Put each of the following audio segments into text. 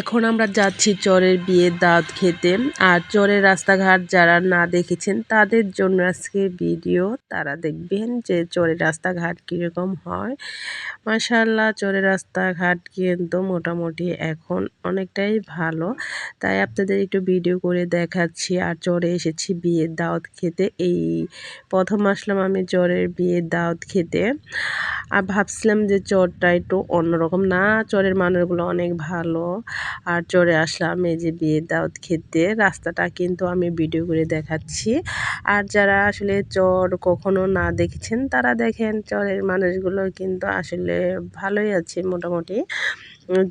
এখন আমরা যাচ্ছি চরের বিয়ের দাঁত খেতে। আর চরের রাস্তাঘাট যারা না দেখেছেন, তাদের জন্য আজকে ভিডিও। তারা দেখবেন যে চরের রাস্তাঘাট কীরকম হয়। মাসাল্লাহ চরের রাস্তাঘাট কিন্তু মোটামুটি এখন অনেকটাই ভালো। তাই আপনাদের একটু ভিডিও করে দেখাচ্ছি। আর চরে এসেছি বিয়ের দাওয়াত খেতে। এই প্রথম আসলাম আমি চরের বিয়ের দাওয়াত খেতে। আর ভাবছিলাম যে চরটা একটু অন্যরকম। না, চরের মানুষগুলো অনেক ভালো। আর চড়ে আসলাম এই যে বিয়ের দাওয়াত খেতে। রাস্তাটা কিন্তু আমি ভিডিও করে দেখাচ্ছি। আর যারা আসলে চর কখনো না দেখেছেন, তারা দেখেন চরের মানুষগুলো কিন্তু আসলে ভালোই আছে মোটামুটি।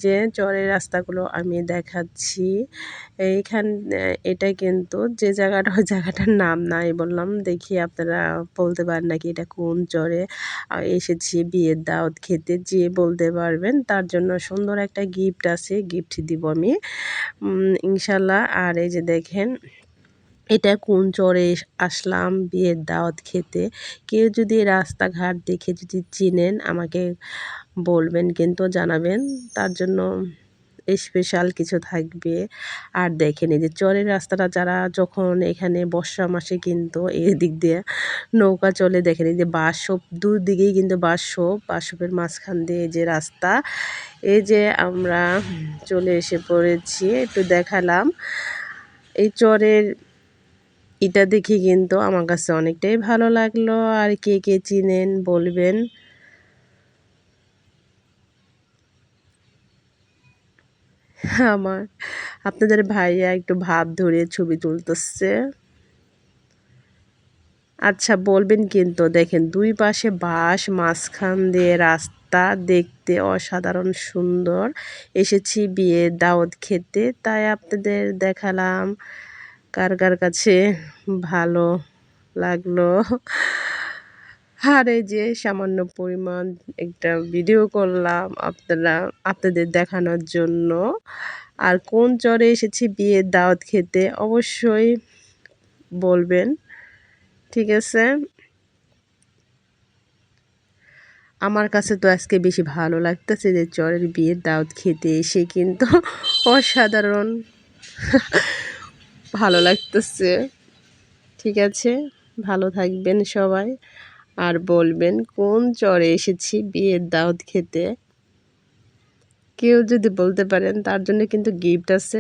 যে চরের রাস্তাগুলো আমি দেখাচ্ছি, এইখান, এটা কিন্তু যে জায়গাটা, ওই জায়গাটার নাম নাই বললাম, দেখি আপনারা বলতে পারেন নাকি এটা কোন চরে। এসেছি বিয়ের দাওয়াত খেতে, যে বলতে পারবেন, তার জন্য সুন্দর একটা গিফট আছে গিফট দিব আমি। ইনশাল্লাহ, আর এই যে দেখেন, এটা কোন চরে আসলাম, বিয়ের দাওয়াত খেতে। কেউ যদি রাস্তাঘাট দেখে যদি চিনেন, আমাকে বলবেন কিন্তু জানাবেন। তার জন্য স্পেশাল কিছু থাকবে। আর দেখেন এই যে চরের রাস্তাটা যারা যখন এখানে বর্ষা মাসে কিন্তু এদিক দিয়ে নৌকা চলে, দেখেন এই যে বাসব দুদিকেই কিন্তু বাসব বাসবের মাঝখান দিয়ে যে রাস্তা, এই যে আমরা চলে এসে পড়েছি, একটু দেখালাম। এই চরের এটা দেখি কিন্তু আমার কাছে অনেকটাই ভালো লাগল। আর কে কে চিনেন বলবেন। আমার। আপনাদের ভাইয়া একটু ভাব ধরে ছবি তুলতেছে। আচ্ছা বলবেন কিন্তু, দেখেন, দুই পাশে বাঁশ, মাঝখান দিয়ে রাস্তা দেখতে অসাধারণ সুন্দর। এসেছি বিয়ে দাওয়াত খেতে, তাই আপনাদের দেখালাম কার কার কাছে ভালো লাগল। আর এই যে সামান্য পরিমাণ একটা ভিডিও করলাম আপনারা, আপনাদের দেখানোর জন্য। আর কোন চরে এসেছি বিয়ের দাওয়াত খেতে অবশ্যই বলবেন, ঠিক আছে? আমার কাছে তো আজকে বেশি ভালো লাগতেছে যে চরের বিয়ের দাওয়াত খেতে এসে কিন্তু অসাধারণ ভালো লাগতেছে। ঠিক আছে? ভালো থাকবেন সবাই। আর বলবেন, কোন চরে এসেছি বিয়ের দাওয়াত খেতে? কেউ যদি বলতে পারেন, তার জন্য কিন্তু গিফট আছে।